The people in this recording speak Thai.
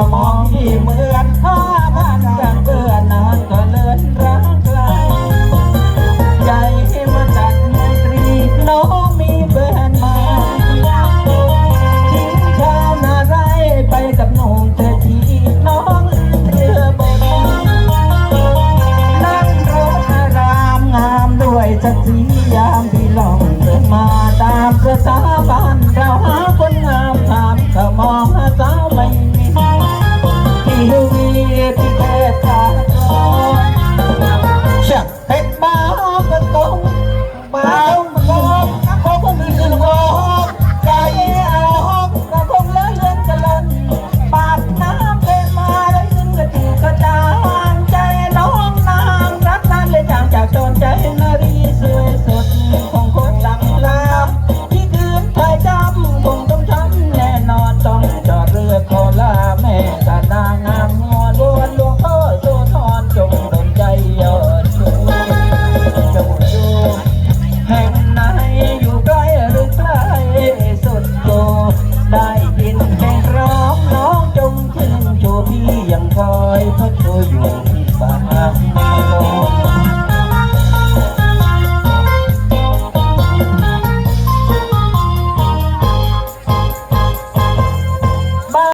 จะมองที่เหมือนข้ามันจะเบื่อนานก็เลื่อนรักไกลใจมาตัดมนตรีน้องมีเบื่อนมาทิ้งชาวนาไรไปกับหนุ่มเธอที่น้องเรือบกนั่งรถรามงามด้วยจักรียามที่ลองเดินมาตามเสือสาบานเราหาคนงามถามเธอมองหาสาวไม่ apa?